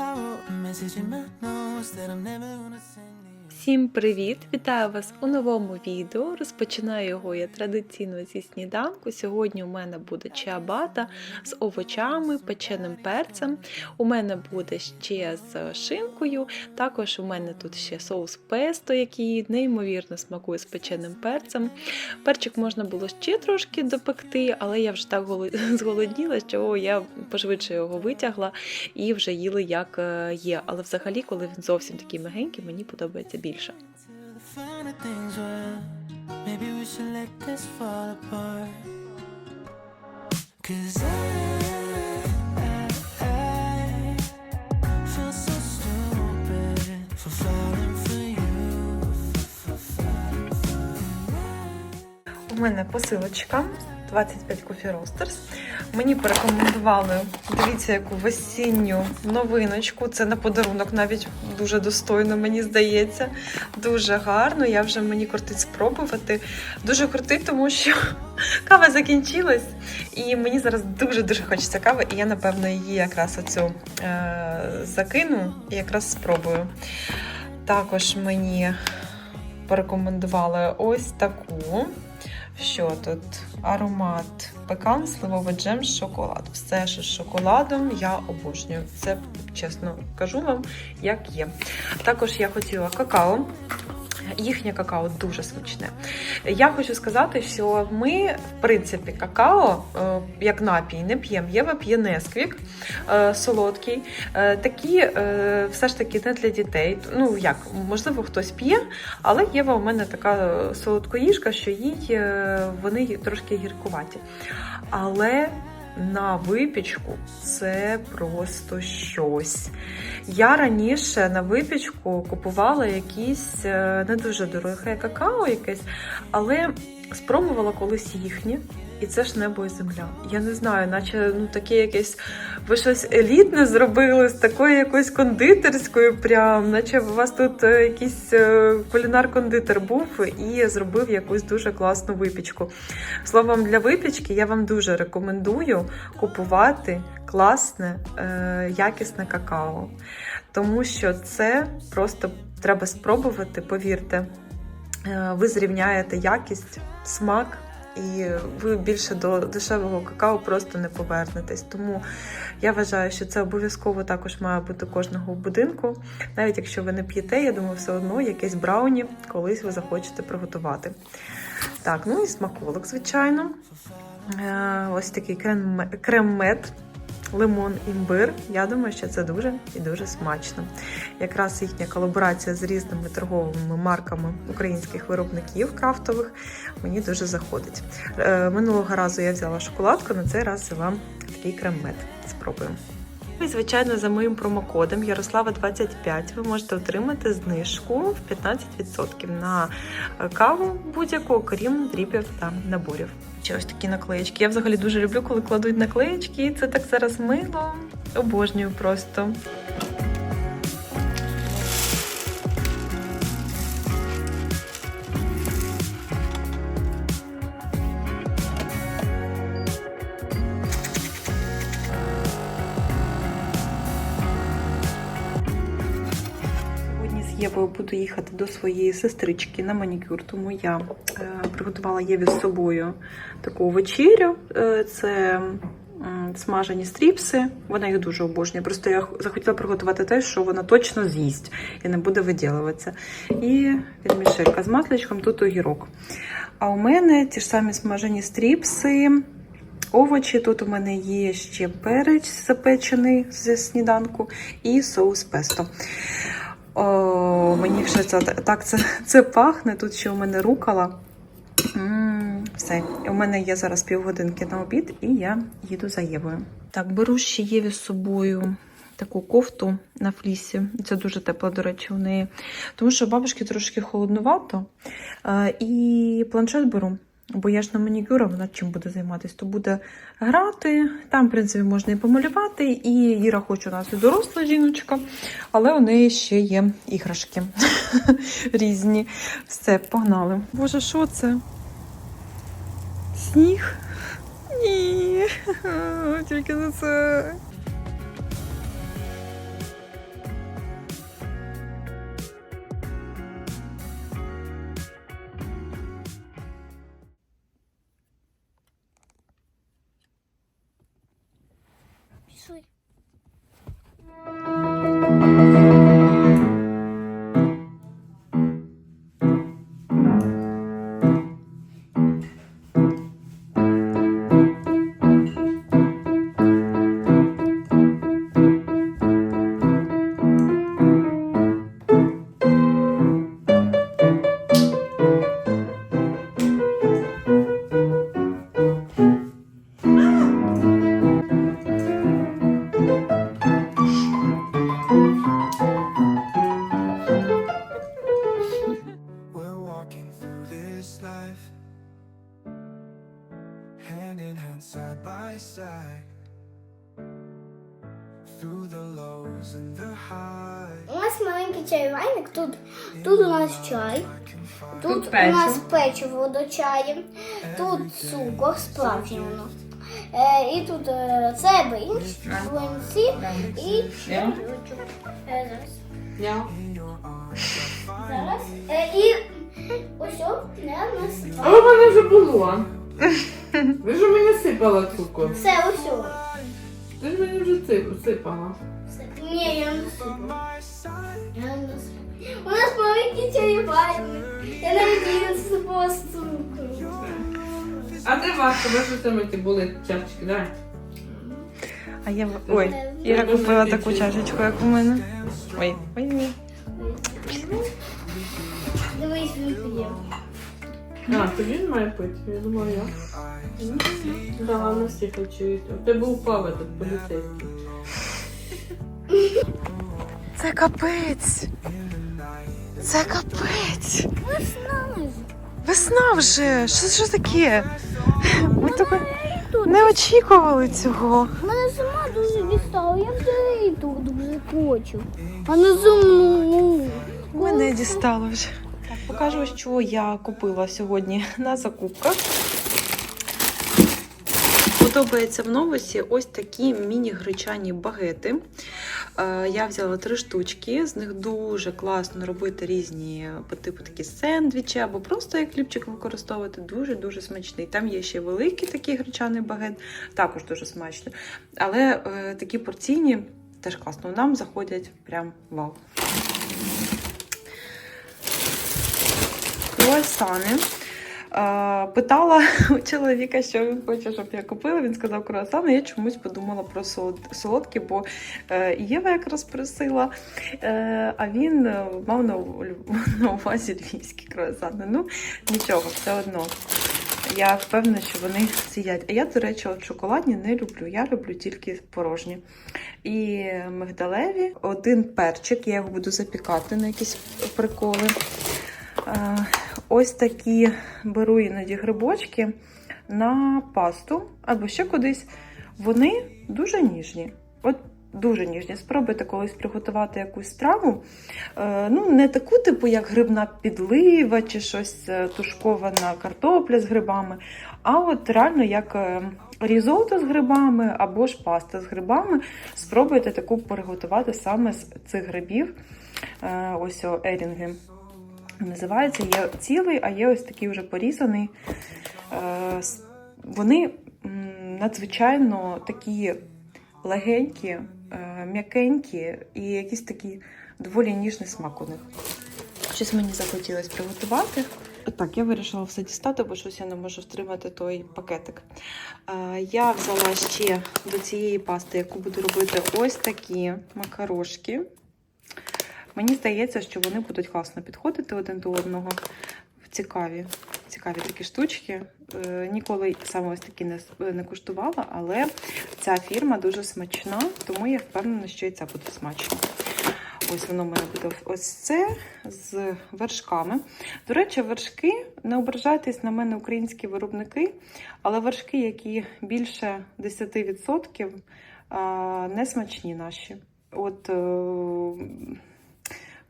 I wrote a message in my notes that I'm never gonna send. Всім привіт! Вітаю вас у новому відео. Розпочинаю його я традиційно зі сніданку. Сьогодні у мене буде чиабата з овочами, печеним перцем. У мене буде ще з шинкою. Також у мене тут ще соус песто, який неймовірно смакує з печеним перцем. Перчик можна було ще трошки допекти, але я вже так зголодніла, що я пошвидше його витягла і вже їли як е, є. Але взагалі, коли він зовсім такий мягенький, мені подобається більше. You. У мене посилочка 25 Coffee Roasters. Мені порекомендували, дивіться, яку весінню новиночку. Це на подарунок навіть дуже достойно, мені здається. Дуже гарно. Я вже мені кортить спробувати. Дуже крутий, тому що кава закінчилась. І мені зараз дуже-дуже хочеться кави, і я, напевно, її якраз оцю е- закину і якраз спробую. Також мені порекомендували ось таку. Що тут? Аромат пекан, сливовий джем, шоколад. Все, що з шоколадом, я обожнюю. Це чесно кажу вам, як є. Також я хотіла какао. Їхнє какао дуже смачне. Я хочу сказати, що ми, в принципі, какао е, як напій не п'ємо. Єва п'є Несквік е, солодкий. Е, Такі все ж таки не для дітей. Ну як, можливо, хтось п'є, але Єва у мене така солодкоїжка, що їй вони трошки гіркуваті. Але на випічку це просто щось. Я раніше на випічку купувала якісь е, не дуже дороге какао якесь, але спробувала колись їхнє. І це ж небо і земля. Я не знаю, наче ну таке якесь ви щось елітне зробили з такою якоюсь кондитерською, прям, наче у вас тут е, якийсь е, кулінар-кондитер був і зробив якусь дуже класну випічку. Словом, для випічки я вам дуже рекомендую купувати класне, е, якісне какао. Тому що це просто треба спробувати, повірте. Ви зрівняєте якість, смак, і ви більше до дешевого какао просто не повернетесь. Тому я вважаю, що це обов'язково також має бути кожного будинку. Навіть якщо ви не п'єте, я думаю, все одно якесь брауні колись ви захочете приготувати. Так, ну і смаколик, звичайно. Е, Ось такий крем- крем-мед, лимон, імбир. Я думаю, що це дуже і дуже смачно. Якраз їхня колаборація з різними торговими марками українських виробників крафтових мені дуже заходить. Е, Минулого разу я взяла шоколадку, на цей раз взяла такий крем-мед. Спробуємо. І, звичайно, за моїм промокодом Ярослава25 ви можете отримати знижку в 15% на е, каву будь-яку, окрім дріпів та наборів. Ще ось такі наклеєчки. Я взагалі дуже люблю, коли кладуть наклеєчки. Це так зараз мило. Обожнюю просто. Буду їхати до своєї сестрички на манікюр, тому я е, приготувала Єві з собою таку вечерю. Е, це смажені стріпси. Вона їх дуже обожнює. Просто я захотіла приготувати те, що вона точно з'їсть і не буде виділюватися. І відмішелька з масличком, тут огірок. А у мене ті ж самі смажені стріпси. Овочі тут у мене є ще перець запечений зі сніданку і соус песто. О, мені вже це так це, це пахне. Тут ще у мене рукала. Все, у мене є зараз півгодинки на обід, і я їду за Євою. Так, беру ще Єві з собою таку кофту на флісі. Це дуже тепло, до речі, у неї. Тому що бабушки трошки холоднувато. Е, І планшет беру. Бо я ж на манікюра, вона чим буде займатися, то буде грати. Там, в принципі, можна і помалювати. І Іра хоч у нас і доросла жіночка, але у неї ще є іграшки різні. Все, погнали. Боже, що це? Сніг? Ні, тільки не це. Тут, у нас печиво. до чаю. Тут цукор справжній. Е, і тут е, це бинч, млинці і чайочок. Е, зараз. Arms, Зараз. Е, і ось о, не у нас два. у мене вже було. Ви ж мені сипала цукор. Все, ось о. Ти ж мені вже сип- сипала. Все. Ні, я не сиплю. Я не сиплю. У нас маленький чайвайник. Я навіть її не сипала з цукру. А де важко, ви що саме ті були чашечки, давай. А я в- ой, Іра купила таку чашечку, як у мене. Ой, ой, ой. Дивись, він п'є. А, то він має пити, я думала я. Да, на всі хочуть. У тебе упав этот поліцейський. Це капець. Це капець. Весна вже. Що що таке? Ми тільки не очікували цього. Мене сама дуже дістала, я вже і тут дуже хочу. А не зиму. Мене дістало вже. Так, покажу, що я купила сьогодні на закупках. Подобається в новосі ось такі міні-гречані багети. Е, Я взяла три штучки, з них дуже класно робити різні по типу такі сендвічі або просто як хлібчик використовувати. Дуже-дуже смачний. Там є ще великий такий гречаний багет, також дуже смачно. Але е, такі порційні теж класно. Нам заходять прям вау. круасани. Питала у чоловіка, що він хоче, щоб я купила. Він сказав круасани. Я чомусь подумала про солод- солодкі, бо е, Єва якраз просила, е, а він е, мав на, увазі львівські круасани. Ну, нічого, все одно. Я впевнена, що вони сіять. А я, до речі, от шоколадні не люблю. Я люблю тільки порожні. І мигдалеві, один перчик, я його буду запікати на якісь приколи. Ось такі беру іноді грибочки на пасту або ще кудись. Вони дуже ніжні. От дуже ніжні. Спробуйте колись приготувати якусь страву. Е, Ну, не таку, типу, як грибна підлива чи щось е, тушкована картопля з грибами, а от реально як е, різото з грибами або ж паста з грибами. Спробуйте таку приготувати саме з цих грибів. Ось о, ерінги. Називається є цілий, а є ось такий вже порізаний. Е, Вони надзвичайно такі легенькі, е, м'якенькі і якийсь такий доволі ніжний смак у них. Щось мені захотілося приготувати. Так, я вирішила все дістати, бо щось я не можу втримати той пакетик. Е, Я взяла ще до цієї пасти, яку буду робити, ось такі макарошки. Мені здається, що вони будуть класно підходити один до одного. Цікаві, цікаві такі штучки. Е, Ніколи саме ось такі не, не куштувала, але ця фірма дуже смачна, тому я впевнена, що і це буде смачно. Ось воно в мене буде ось це з вершками. До речі, вершки, не ображайтесь на мене українські виробники, але вершки, які більше 10%, не смачні наші. От е,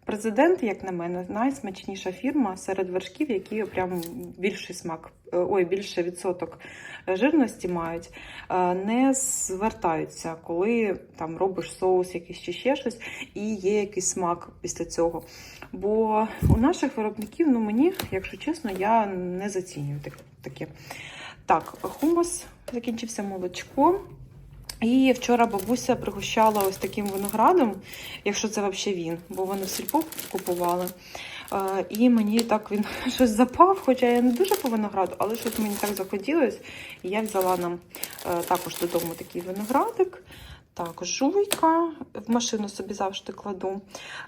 президент, як на мене, найсмачніша фірма серед вершків, які прям більший смак, е, ой, більше відсоток жирності мають, е, не звертаються, коли там робиш соус якийсь чи ще щось, і є якийсь смак після цього. Бо у наших виробників, ну мені, якщо чесно, я не зацінюю так- таке. Так, хумус закінчився молочко. І вчора бабуся пригощала ось таким виноградом, якщо це взагалі він, бо вони в сільпо купували. Е, І мені так він щось запав, хоча я не дуже по винограду, але щось мені так захотілося. І я взяла нам е, також додому такий виноградик. Так, жуйка, в машину собі завжди кладу.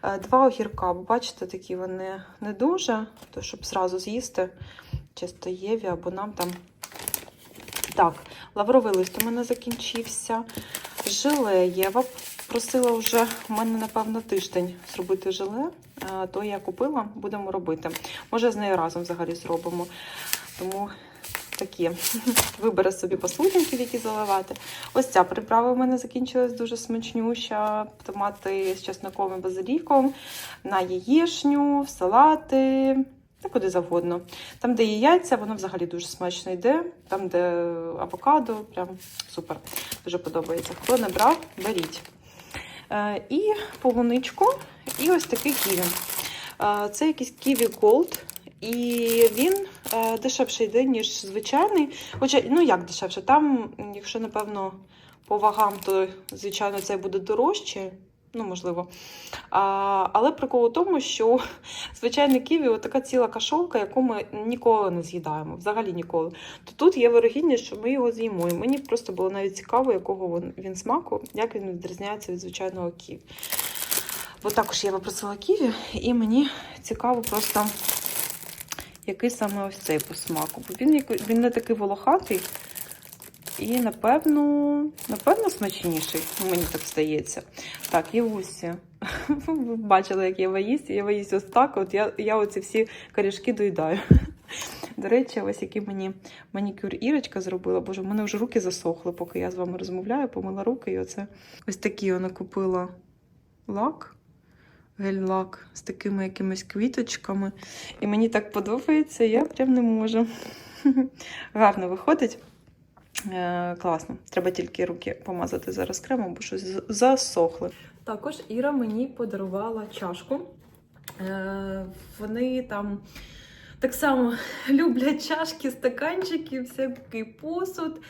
Е, Два огірка, бо бачите, такі вони не дуже, то щоб зразу з'їсти, чисто Єві або нам там. Так, лавровий лист у мене закінчився. Желе Єва просила вже у мене, напевно, тиждень зробити желе. Е, То я купила, будемо робити. Може, з нею разом взагалі зробимо. Тому такі вибере собі посудинки, які заливати. Ось ця приправа в мене закінчилась дуже смачнюща. Томати з чесником і базиліком, на яєшню, в салати. Та куди завгодно. Там, де є яйця, воно взагалі дуже смачно йде. Там, де авокадо, прям супер. Дуже подобається. Хто не брав, беріть. Е, і полуничку, і ось такий ківі. Е, це якийсь ківі Gold. І він е, дешевше йде, ніж звичайний. Хоча, ну як дешевше? Там, якщо, напевно, по вагам, то, звичайно, це буде дорожче. Ну, можливо. А, але прикол у тому, що звичайний ківі така ціла кашолка, яку ми ніколи не з'їдаємо, взагалі ніколи. То тут є вирогідність, що ми його з'їмо. І мені просто було навіть цікаво, якого він, він смаку, як він відрізняється від звичайного ківі. Бо також я попросила ківі, і мені цікаво просто, який саме ось цей по смаку. Бо він, він не такий волохатий. І, напевно, напевно, смачніший, мені так здається. Так, Євусі. Ви бачили, як Єва їсть. Єва їсть ось так. От я, я оці всі корішки доїдаю. До речі, ось який мені манікюр Ірочка зробила. Боже, в мене вже руки засохли, поки я з вами розмовляю, помила руки, і оце ось такі вона купила лак, гель-лак з такими якимись квіточками. І мені так подобається, я прям не можу. Гарно виходить. Е, класно. Треба тільки руки помазати зараз кремом, бо щось засохли. Також Іра мені подарувала чашку. Е, вони там так само люблять чашки, стаканчики, всякий посуд.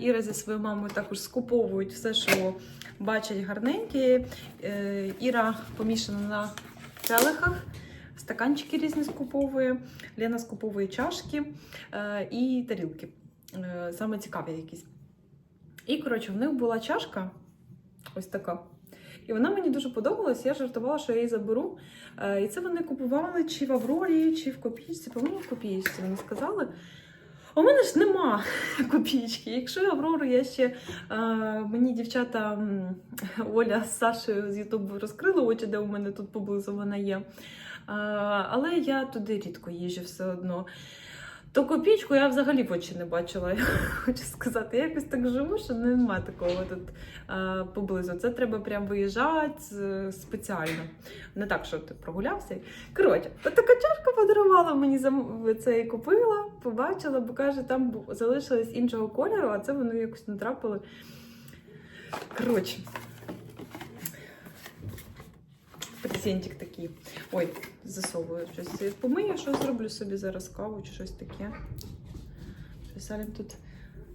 Іра зі своєю мамою також скуповують все, що бачать гарненьке. Іра помішана на келихах. Стаканчики різні скуповує, Лена скуповує чашки е, і тарілки. Е, саме цікаві якісь. І, коротше, в них була чашка ось така. І вона мені дуже подобалась. Я жартувала, що я її заберу. Е, І це вони купували чи в Аврорі, чи в копійці. По-моєму, в копійці вони сказали. У мене ж нема копійки. Якщо Аврору, я ще е, мені дівчата Оля з Сашею з Ютубу розкрили очі, де у мене тут поблизу вона є. Е, але я туди рідко їжджу все одно. То копійку я взагалі в очі не бачила. Я хочу сказати, я якось так живу, що немає такого тут е, поблизу. Це треба прям виїжджати е, спеціально. Не так, що ти прогулявся. Коротше, така чашка подарувала мені це і купила, побачила, бо каже, там залишилось іншого кольору, а це вони якось натрапили. Коротше. Презентик такий. Ой, засовую щось. Помию, що зроблю собі зараз каву чи щось таке. Щось Алін тут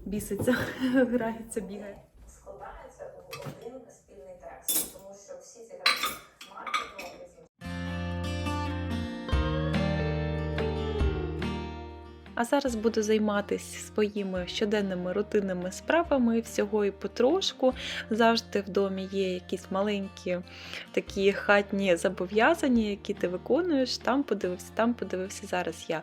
біситься, грається, бігає. складається А зараз буду займатися своїми щоденними рутинними справами, всього і потрошку. Завжди в домі є якісь маленькі такі хатні зобов'язання, які ти виконуєш. Там подивився, там подивився. Зараз я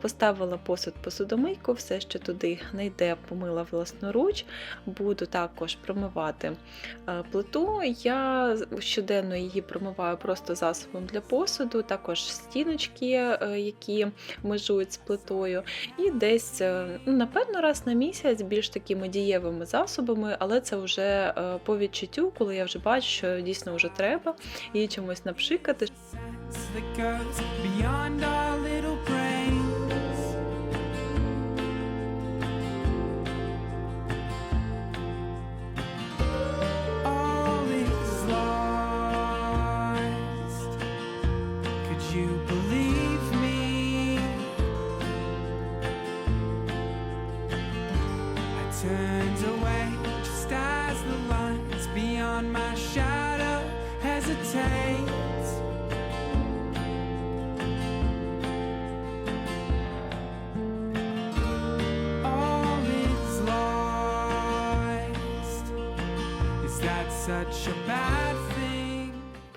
поставила посуд посудомийку, все, що туди не йде, помила власноруч. Буду також промивати е, плиту. Я щоденно її промиваю просто засобом для посуду, також стіночки, е, які межують з плитою. І десь, е, ну, напевно, раз на місяць більш такими дієвими засобами, але це вже е, по відчуттю, коли я вже бачу, що дійсно вже треба її чимось напшикати.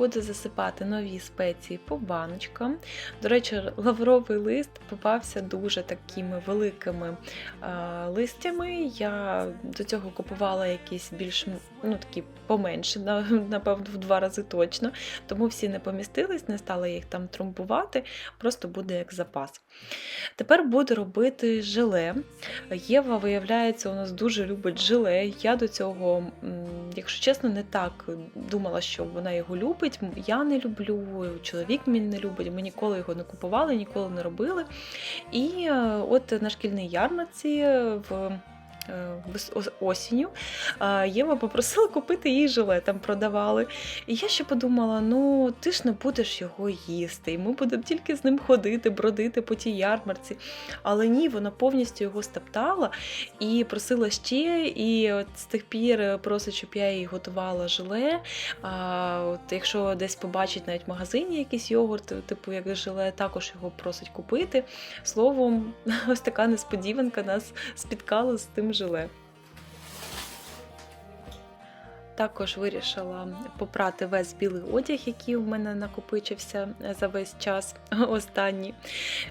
Буду засипати нові спеції по баночкам. До речі, лавровий лист попався дуже такими великими е, листями. Я до цього купувала якісь більш ну, такі поменше, напевно, в два рази точно. Тому всі не помістились, не стала їх там трамбувати, просто буде як запас. Тепер буду робити желе. Єва, виявляється, у нас дуже любить желе. Я до цього, якщо чесно, не так думала, що вона його любить. М, Я не люблю, чоловік мій не любить. Ми ніколи його не купували, ніколи не робили. І е, от на шкільній ярмарці в. Е, Осінню е, Єва попросила купити їй желе, там продавали. І я ще подумала: ну ти ж не будеш його їсти, і ми будемо тільки з ним ходити, бродити по тій ярмарці. Але ні, вона повністю його стоптала і просила ще. І от з тих пір е, просить, щоб я їй готувала желе. А, от якщо десь побачить навіть в магазині якийсь йогурт, типу як желе, також його просить купити. Словом, ось така несподіванка нас спіткала з тим желе. Також вирішила попрати весь білий одяг, який у мене накопичився за весь час останній.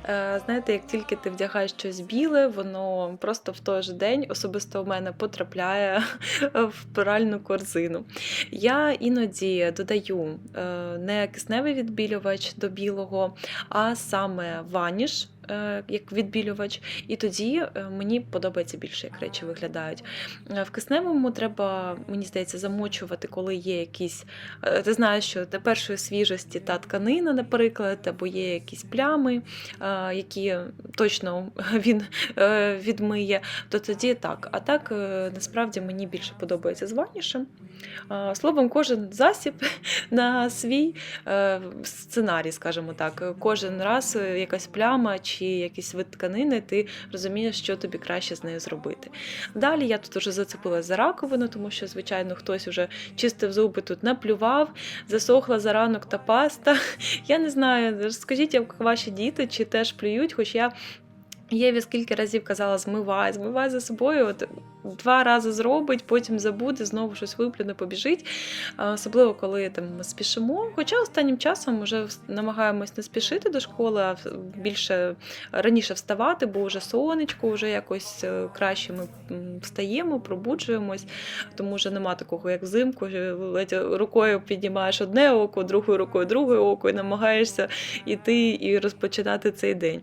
Е, Знаєте, як тільки ти вдягаєш щось біле, воно просто в той же день особисто у мене потрапляє в пральну корзину. Я іноді додаю е, не кисневий відбілювач до білого, а саме ваніш. Е, Як відбілювач, і тоді е, мені подобається більше, як речі виглядають. Е, В кисневому треба, мені здається, замочувати, коли є якісь. Ти знаєш, що до першої свіжості та тканина, наприклад, або є якісь плями, які точно він відмиє, то тоді так. А так насправді мені більше подобається з ванішем. Словом, кожен засіб на свій сценарій, скажімо так. Кожен раз якась пляма чи якийсь вид тканини, ти розумієш, що тобі краще з нею зробити. Далі я тут вже зацепилася за раковину, тому що, звичайно, хтось вже чистив зуби тут наплював, засохла за ранок та паста. Я не знаю, скажіть, як ваші діти чи теж плюють, хоч я. Єві скільки разів казала, змивай, змивай за собою. От два рази зробить, потім забуде, знову щось виплюне, побіжить. Особливо, коли там ми спішимо. Хоча останнім часом вже намагаємось не спішити до школи, а більше раніше вставати, бо вже сонечко, вже якось е, краще ми встаємо, пробуджуємось, тому вже нема такого, як взимку, ледь рукою піднімаєш одне око, другою рукою друге око, і намагаєшся іти і розпочинати цей день.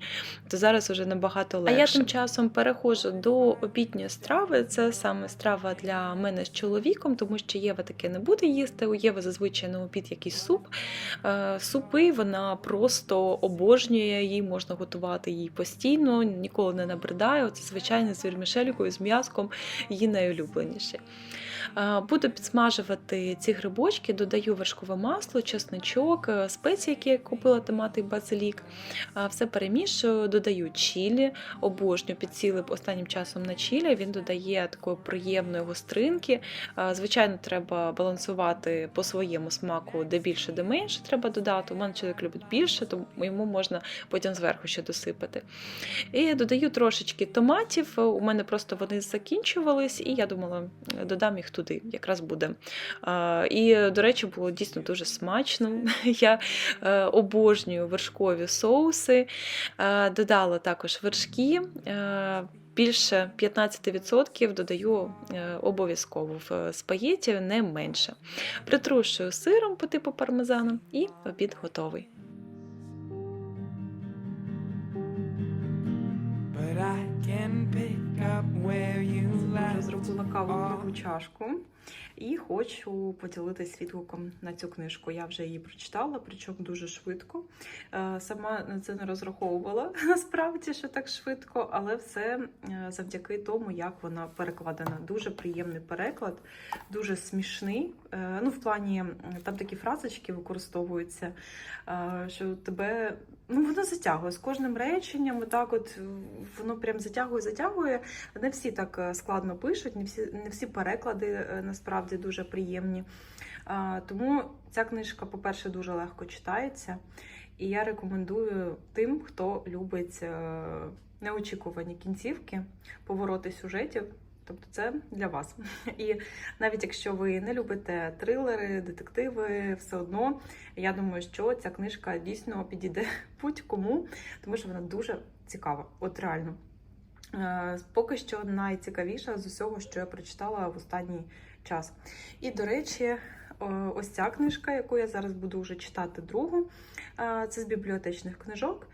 То зараз вже набагато легше. А я тим часом переходжу до обідньої страви. Це саме страва для мене з чоловіком, тому що Єва таке не буде їсти. У Єви зазвичай на обід якийсь суп. Е, Супи вона просто обожнює, її можна готувати їй постійно, ніколи не набридає. Це звичайно з вірмішелькою, з м'язком, її найулюбленіше. Е, Буду підсмажувати ці грибочки, додаю вершкове масло, чесничок, е, спеції, які я купила, томати базилік. Все перемішую, додаю чілі, обожнюю підсіли останнім часом на чілі. Він додає такої приємної гостринки. Е, Звичайно, треба балансувати по своєму смаку, де більше, де менше треба додати. У мене чоловік любить більше, тому йому можна потім зверху ще досипати. І додаю трошечки томатів. У мене просто вони закінчувались, і я думала, додам їх туди, якраз буде. І, до речі, було дійсно дуже смачно. Я е, обожнюю вершкові соуси. Е, Додала також вершки. Е, Більше 15% додаю е, обов'язково в спагеті, не менше. Притрушую сиром по типу пармезану і обід готовий. But I can pick up where you Я зробила каву в другу чашку і хочу поділитися відгуком на цю книжку. Я вже її прочитала, причому дуже швидко. Е, Сама на це не розраховувала насправді, що так швидко, але все е, завдяки тому, як вона перекладена. Дуже приємний переклад, дуже смішний. Е, Ну, в плані там такі фразочки використовуються, що тебе Ну, воно затягує з кожним реченням, отак от воно прям затягує, затягує. Не всі так е, складно пишуть, не всі, не всі переклади е, насправді дуже приємні. А, Тому ця книжка, по-перше, дуже легко читається. І я рекомендую тим, хто любить е, неочікувані кінцівки, повороти сюжетів. Тобто це для вас. І навіть якщо ви не любите трилери, детективи, все одно я думаю, що ця книжка дійсно підійде будь-кому, тому що вона дуже цікава. От реально. Е, Поки що найцікавіша з усього, що я прочитала в останній час. І, до речі, ось ця книжка, яку я зараз буду вже читати другу, е, це з бібліотечних книжок.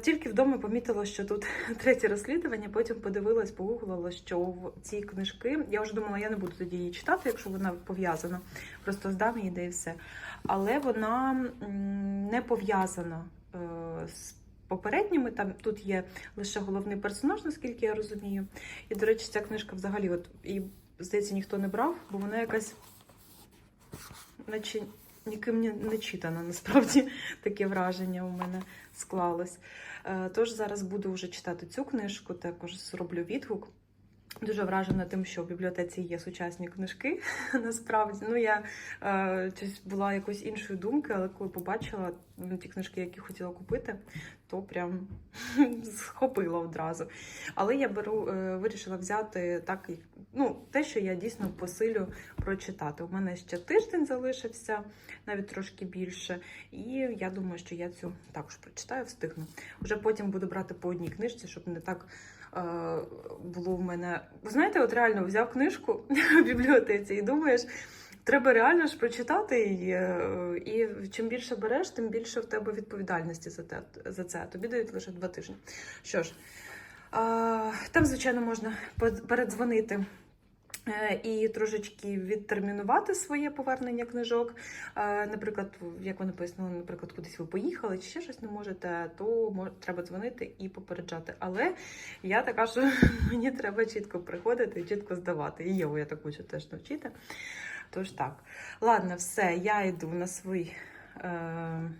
Тільки вдома помітила, що тут третє розслідування, потім подивилась, погуглила, що в ці книжки. Я вже думала, я не буду тоді її читати, якщо вона пов'язана. Просто здам її, де і все. Але вона не пов'язана е, з попередніми. Там тут є лише головний персонаж, наскільки я розумію. І, до речі, ця книжка взагалі, от і здається, ніхто не брав, бо вона якась, наче ніким не, читано, насправді таке враження у мене склалось. Е, Тож зараз буду вже читати цю книжку, також зроблю відгук. Дуже вражена тим, що в бібліотеці є сучасні книжки. Насправді, ну я е, була якоюсь іншої думки, але коли побачила ті книжки, які хотіла купити, то прям схопила одразу. Але я беру, е, вирішила взяти так, ну, те, що я дійсно посилю прочитати. У мене ще тиждень залишився, навіть трошки більше. І я думаю, що я цю також прочитаю, встигну. Вже потім буду брати по одній книжці, щоб не так було в мене. Знаєте, от реально взяв книжку в бібліотеці і думаєш. Треба реально ж прочитати її, е, і чим більше береш, тим більше в тебе відповідальності за те за це. Тобі дають лише два тижні. Що ж, там, звичайно, можна передзвонити. Е, І трошечки відтермінувати своє повернення книжок. Е, Наприклад, як вони пояснили, наприклад, кудись ви поїхали чи ще щось не можете, то треба дзвонити і попереджати. Але я така, що мені треба чітко приходити і чітко здавати. І Єву я так хочу теж навчити. Тож так, ладно, все, я йду на свій е,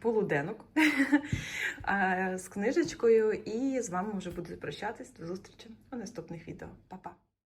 полуденок е, з книжечкою, і з вами вже буду прощатись. До зустрічі у наступних відео. Па-па!